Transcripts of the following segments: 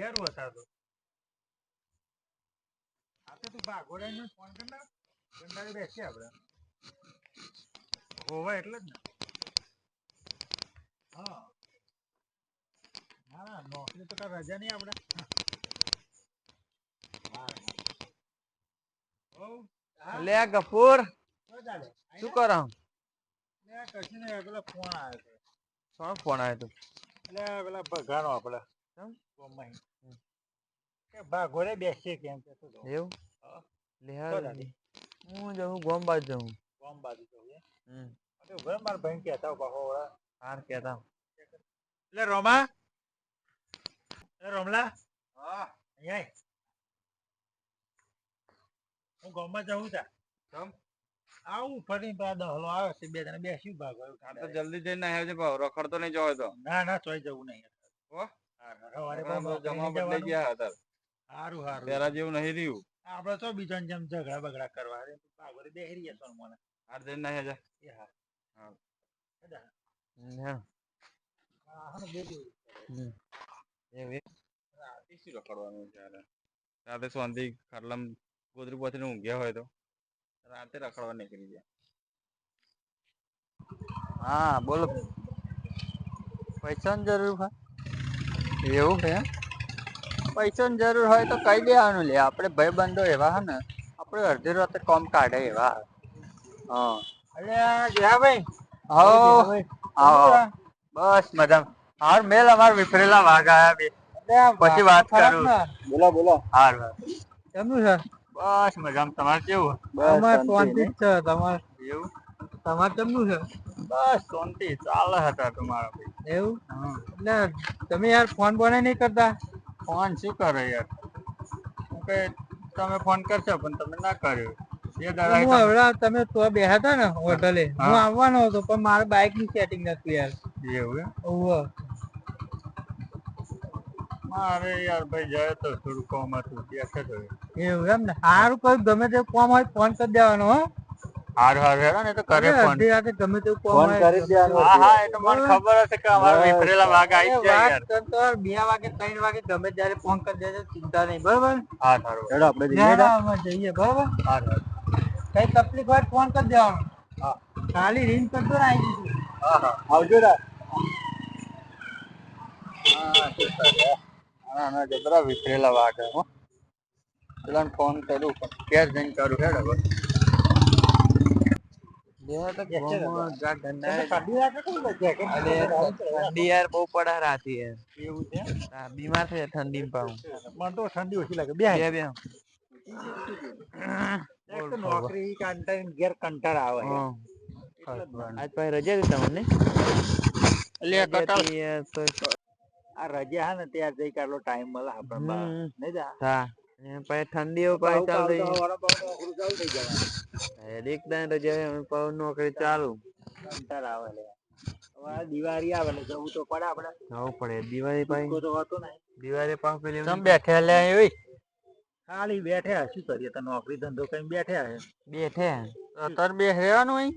ઘેર હતા તો. આપણે તું ભાગોડાને ફોન કર ના ગંડાળી બેસીએ આપણે હોવા એટલે જ ને. હા. ના નોકરી તો કાંઈ રજા નહીં આપણે લે આ શું કરો? કશું નહીં પેલા ફોન આવ્યો છે ફોન આવ્યો તું? એટલે પેલા ભગાનો આપણે કેમ? ભાગોળે બેસીએ કેમ કે એવું? લે. હું જઉં ગોમ બાજુ જઉં. ગામ બાજુ છે. હમ. અરે ઊભા મારા ભાઈને કહેતા ઊભા હો. હાર કેતા એટલે રોમા? એટલે રોમલા? અહીંયા આય. હું ગામમાં જાઉં તા. કેમ? આવું ફરી પેલા દહલો આવે છે બે જણા બેસી ભાગો તો જલ્દી જઈને આવ્યો છે ભાવ. રખડતો નહીં જવાય તો. ના ના તોય જવું નહીં. હો? સવારે જમા બદલાઈ ગયા હતા. હારું હારું. પેલા જેવું નહીં રહ્યું. આપડે તો બીજાને જેમ ઝઘડા બગડા કરવા રે તું બેહરી બેહી મને સોનમોને. હાર જઈને નહીં જા એ હા. હા. રાતે શું રખડવાનું છે યાર? રાતે શાંતિ ખાટલામાં ગોદરી પોથીને ઊંઘ્યા હોય તો. રાતે રખડવા નીકળી જાય હા બોલો. પૈસાની જરૂર હોય? એવું છે? એમ? પૈસાની જરૂર હોય તો કહી દેવાનું લે. આપણે ભાઈબંધો એવા હે ને આપણે અડધી રાતે કોમ કાઢે એવા. હા. અલ્યા જયાભાઈ. આવો આવો બસ મજા હાર મેલ અમાર વિફરેલા વાઘ આયા બે. પછી વાત કરું. બોલો બોલો. હાર હાર. કેમનું છે? બસ મજામાં. તમારે કેવું? અમારે શાંતિ છે. તમારે એવું? તમારે કેમનું છે? બસ શાંતિ. ચાલે હતા તમારા એવું? એટલે તમે યાર ફોન બોને નહીં કરતા? ફોન શું કરે યાર? કે તમે ફોન કરશો પણ તમે ના કર્યો. હું હવે તમે તો બેહા હતા ને હોટલે હું આવવાનો હતો પણ મારા બાઇકની સેટિંગ નથી યાર. એવું એમ? મારે યાર ભાઈ જાય તો થોડું કોમ હતું એવું એમ ને? સારું કયું ગમે તે કોમ હોય ફોન કરી દેવાનો હો. હારું હારું હેડો ને તો કરે ફોન. રાતે ગમે તેવું ફોન કરી ગમે હા હા એ તો મને ખબર હશે કે અમારા વિફરેલા વાઘ આવી જાય વાત યાર. કરતો બે વાગે ત્રણ વાગે ગમે ત્યારે ફોન કરી દેજો ચિંતા નહીં બરાબર? હા સારું. હેડો આપણે અમે જઈએ બરોબર? હા કઈ તકલીફ હોય ફોન કરી દેવાનો. હા. ખાલી રિંગ કરતો ને આવી જઈશું હા હા. આવજો રા. હા ના ના જબરા વિફરેલા વાઘ હે પેલાને ફોન કરું પણ ક્યારે જઈને કરું હેડ હવે તમે કાઢી રાખો છો ને jacket? ઠંડી યાર બહુ પડે રાતી યાર. એવું છે? બીમાર થઈ ઠંડી પાઉં મને તો ઠંડી ઓછી લાગે. બે બે. નોકરી ઘેર કંટાળ આવે. આજ રજા હતી તમને આ રજા હા ને ત્યાં જઈ કાઢલો ટાઈમ મળે આપણને નહીં જા? હા. પછી ઠંડીઓ પાછી ચાલુ થઈ જવાનું. એક દાન રજા હોય નોકરી ચાલુ. કંટાળ આવે દિવાળી આવે એટલે જવું તો પડે આપણે. જવું પડે દિવાળી પાસે તો હોતો નહીં. દિવાળી પાસે પેલી તમે બેઠા લે એવી ખાલી બેઠા શું કરીએ? તો નોકરી ધંધો કઈ બેઠા હે. બેઠે અત્યારે બે રહેવાનું અહીં?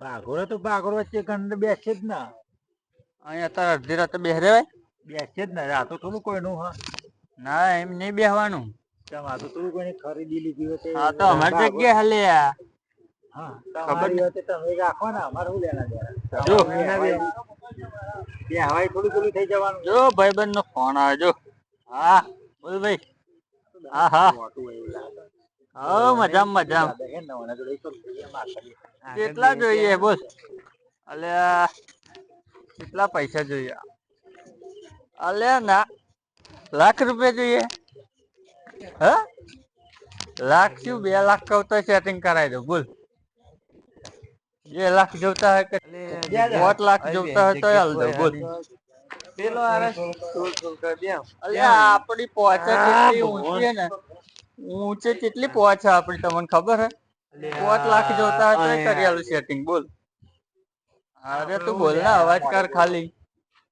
ભાગોળે તો ભાગોળ વચ્ચે કંડ બેસે જ ના. અહીંયા અત્યારે અડધી રાતે બે રહેવાય? બેસે જ ના રાતો તો થોડું કોઈનું હા. ના એમ નહીં બેહવાનું. આ તો કોઈની ખરીદી લીધી હોય હા તો અમારી જગ્યા હલ્યા હા તમારી હોય તમે રાખો ને અમારે શું લેના દેના જો. બે હવાઈ થોડું થોડું થઈ જવાનું. જો ભાઈબંધ નો ફોન આવે જો. હા બોલ ભાઈ. હા હા. હા મજામાં મજામાં. કેટલા જોઈએ બોલ. અલ્યા કેટલા પૈસા જોઈએ? અલ્યા ના. લાખ રૂપિયા જોઈએ? હા? લાખ શું બે લાખ કહું તો સેટિંગ કરાવી દો બોલ. બે લાખ જોતા હોય કે પાંચ લાખ જોતા હોય તો હાલ દો બોલ. પેલો આપડી પહોંચે કેટલી ઊંચી ને. ઊંચે કેટલી પહોંચે આપડી તમને ખબર હે? પાંચ લાખ જોતા હોય તો કરી સેટિંગ બોલ. અરે તું બોલ ના અવાજ કર ખાલી.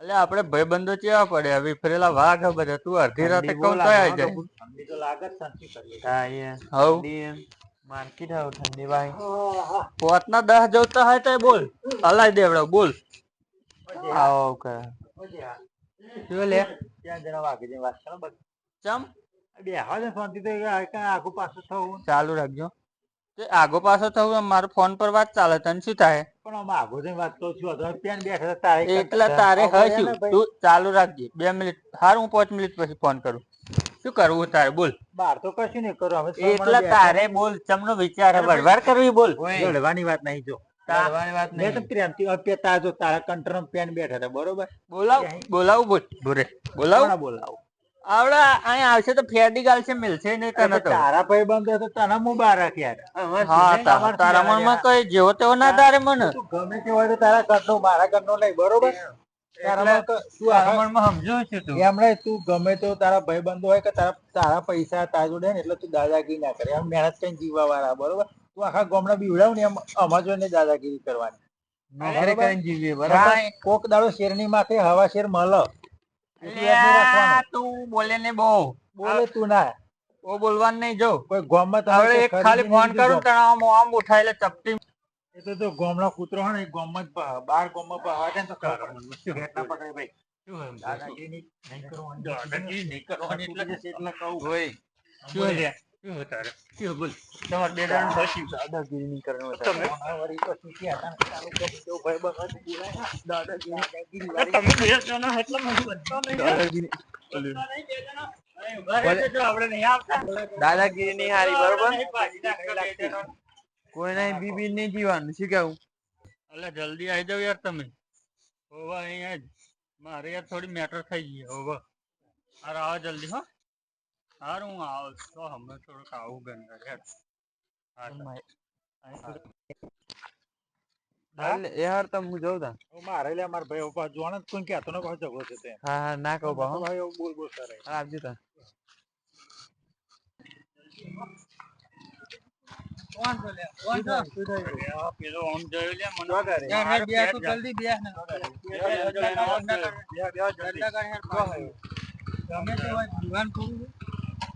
એટલે આપણે ભાઈબંધો ચેવા પડે? હવે ફરેલા વાઘ હે બધા. તું અડધી રાતે તો આવી જાય? ઠંડી તો લાગે કરી હા એ. હવ. માર્કેટ આવ ઠંડી ભાઈ. પોતના દસ જોતા હોય તો બોલ. હલાઈ દેવડો બોલ. આવો કે જો લે. ત્યાં જરા વાઘ જે વાત કરો બસ. ચમ. બેહવા દે શાંતિ તો આખું પાછું થવું. ચાલુ રાખજો. તે આગો પાછો થવું મારો ફોન પર વાત ચાલે તને શું થાય? પણ અમે આગો જઈને વાત કરું છું હવે પેન બેઠા તારે એકલા તારે હશું તું ચાલુ રાખજે બે મિનિટ હાર હું પાંચ મિનિટ પછી ફોન કરું. શું કરવું તારે? બોલ. બાર તો કશું નહીં કરું હવે છ એકલા તારે બોલ તમનો વિચાર હે વરવાર કરવી બોલ. બેઠા. લડવાની વાત નહીં જો. બોલાવ બોલાવું બોલ. બોરે બોલાવું? કોને બોલાવું? આવડા અહીંયા આવશે તો ફેરડી ગાલશે મિલશે નહીં તને તો. તારા ભાઈ બંધ તો તને મુબારક યાર હા તારા મનમાં કઈ જેવો તેવો ના તારે મને. ગમે તે હોય તો તારા ઘરનો મારા ઘરનો નહીં બરોબર? તારામાં ક- તું તારા આખા- મનમાં સમજુ છું તું. એમણે તું ગમે તો તારા ભાઈ બંધો હોય કે તારા તારા પૈસા તારા જોડે ને એટલે તું દાદાગીરી ના કરે. એમ મહેનત કઈ વાળા બરોબર? તું આખા ગામડા બીવડાવ ને એમ અમાર દાદાગીરી કરવાની. કોક દાડો શેરની માથે હવા શેર મળે. તું બોલે ને બહુ બોલે તું ના બહુ બોલવાનું નહીં જો કોઈ ગોમત હવે એક ખાલી ફોન કરું. તને આમ આમ ઉઠાઈ લે ચપટી એ તો તો ગામનો કૂતરો હોય ને એ બાર ગામમાં ને તો ખબર ના પકડે ભાઈ. દાદાગીરી નહીં- નહીં કરવાની. દાદાગીરી નહીં કરવાની એટલે- એટલે એટલે કહું. શું લે? શું તારે? શું બોલ? તમારે બે જણ પછી દાદાગીરી નહીં કરવાની. તમે વળી તો શીખી હતા ને તારું ભાઈ બંધ બોલાય દાદાગીરી. દાદાગીરી વાળી. તમે બે જણા એટલે મને બધો નહીં દાદાગીરી. દાદાગીરી હારી બરોબર? બીબી નહીં જીવાનું. શું કેવું? અલા જલ્દી આવી જાવ યાર તમે. હોવા અહીંયા જ. મારે યાર થોડી મેટર થઈ ગઈ હોવા. અરે આવો જલ્દી હો. હાર હું આવું તો હમણાં થોડુંક આવું ગંદા યાર હા તો. હા? એટલે એ હાર તો હું જોઉં તા હું મારે લે મારા ભાઈ ઉપર જોવાનું જ કોઈ કહેતો ન કોઈ ઝઘડો છે તે હા હા ના કહું બા હો. ભાઈ એવું બોલ બોલ કરે હા આપજો તા આ પેલો આમ જોયું લે મને જો તારે. યાર, મારે બે પેટ તું જામ. જલ્દી બે ને. બે, બે, બે, બે, બે, બે, આમ ના બે, કર. બે, બે, જલ્દી. ધંધા કર યાર, પાછું. ગમે તે હોય દીવાન પૂરું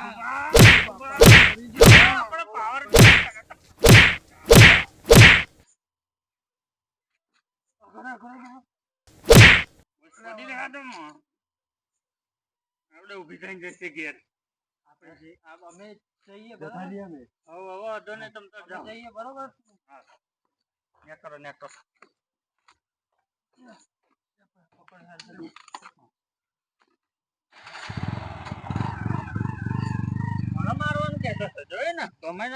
આયરો, ઊભી તો ને. તો. આપણે થઈને જશે ઘેર. અમે જઈએ હવે હવે વાંધો નહીં, તમ તાર જાઓ. જઈએ બરોબર હા. ન્યા કરો, ને કરો. મને મારવાનું કહેતો હતો, જોયું ને? કમાઈ નાખ્યો ને? જલ્દી ઘેર જા હવે. વધી ગયો કે શું? બોલતોય નહીં લે. બહુ લાગુ પેલો ફોન કરવા દે ને કમાઈ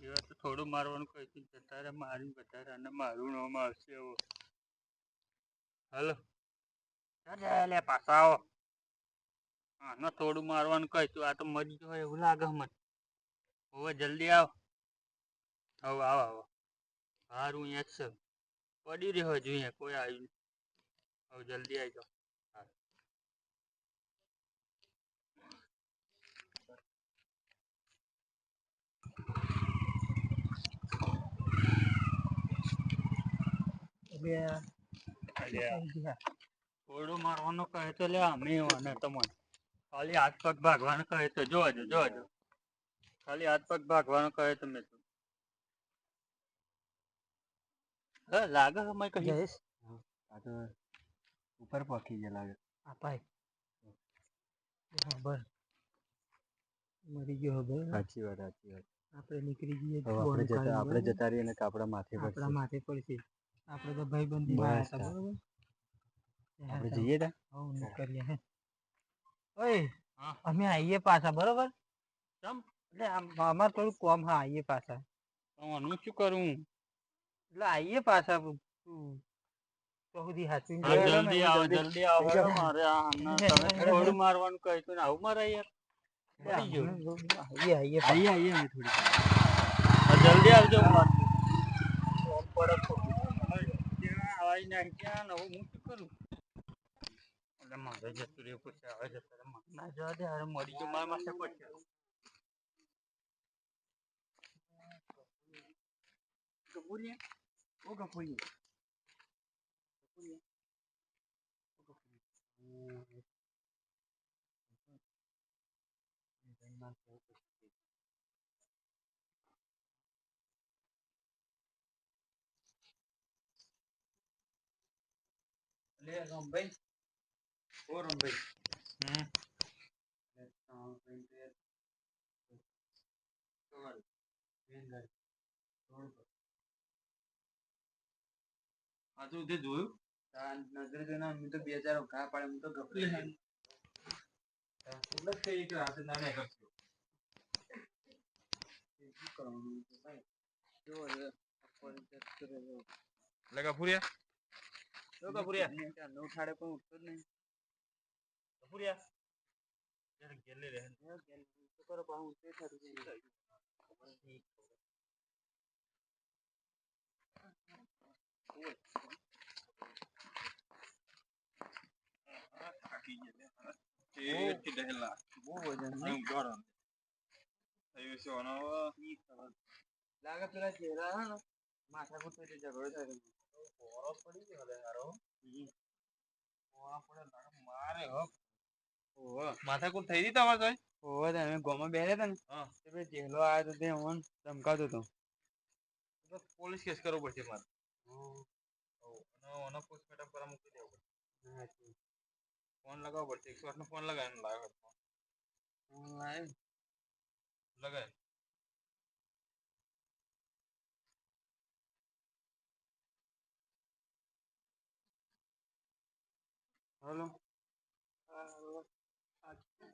એવા તો થોડું મારવાનું કઈ તું જતા રે મારી બધા અને મારું આવશે હવે. હલો. પાછા આવો. હા ના થોડું મારવાનું કહી તું આ તો મરી ગયો હોય એવું લાગે મને હવે જલ્દી આવ. હવે આવો આવો. હારું અહીંયા છે. પડી રહ્યો જોઈએ કોઈ આવ્યું હવે જલ્દી આવી જાઓ. થોડું મારવાનું કહે તો લે અમે તમને ખાલી હાથ પગ ભાગવાનું કહે તો જોજો જોજો. ખાલી હાથ પગ ભાગવાનું કહે તો મેં તો લાગે છે કહી જઈશ આ તો ઉપર પકી ગયા લાગે અપાય ખબર મરી ગયો હવે. સાચી વાત સાચી વાત. આપણે નીકળી જઈએ આપણે જતા આપણે જતા રહીએ ને આપણા માથે આપણા પડશે માથે પડશે. આપણે તો ભાઈ બંધી બસ હતા બરોબર? આપણે જઈએ તા? હવ નીકળીએ હે. ઓય અમે આવીએ પાછા બરોબર? ચમ? એટલે આમ અમારે થોડું કોમ હા આવીએ પાછા. તો હું શું કરું? એટલે આવીએ પાછા જલ્દી આવો જલ્દી. આવો મારે આ મારવાનું કહ્યું તો ને આવું મારે યાર. આઈએ, આઈએ. આઈએ આઈએ અમે થોડી જલ્દી આવજો માર આવાજ નાખી હું ને હવે હું શું કરું એટલે મારે જતું રહ્યું પછી આવે જતા રહે. મારે ના જવા દે હારે મરી ગયો મારા માથે પડશે કપૂરિયા ઓ કપૂરિયા લે, રમભાઈ. ઓ રમભાઈ. હમ આ તો તે જોયું નજરે જોઈને અમે તો બે હજાર ઘા પાડે હું તો ગભરાઈ ગયો. એટલે જ કહીએ કે રાતે ના ના કરશો. શું કરવાનું તો ભાઈ? જો હવે આપણે જતો રહ્યો. એટલે કપૂરિયા જો કપૂરિયા મેં ક્યારનો ઉઠાડે પણ ઉઠતો નહીં. કપૂરિયા જરાક ગેલે રહે શું કરો હું તે થતું નહીં. થાકી ગયા એ કે દહેલા બહુ વજન છે. અહીં ગોળો થયું છે ઓનો લાગે પેલા ચહેરા હે ને માથાકૂટ થઈ તે ઝઘડો થાય છે. પડી ગયો હારો ગોળો પડે મારે હો ઓહો. માથાકૂટ થઈ ગઈ તમારે તો ઓહો તે અમે ગોમાં બેહ્યા હતા ને. તે પેલો ચહેલો આવ્યો તો તે અમને ધમકાવતો હતો. પોલીસ કેસ કરવો પડશે મારે. ઓનો પોસ્ટમોર્ટમ કરવા મૂકી દેવો પડશે. ફોન લગાવવો પડશે. એકસો આઠ નો ફોન લગાવીને લાવ્યો લાય. લગાય હલો.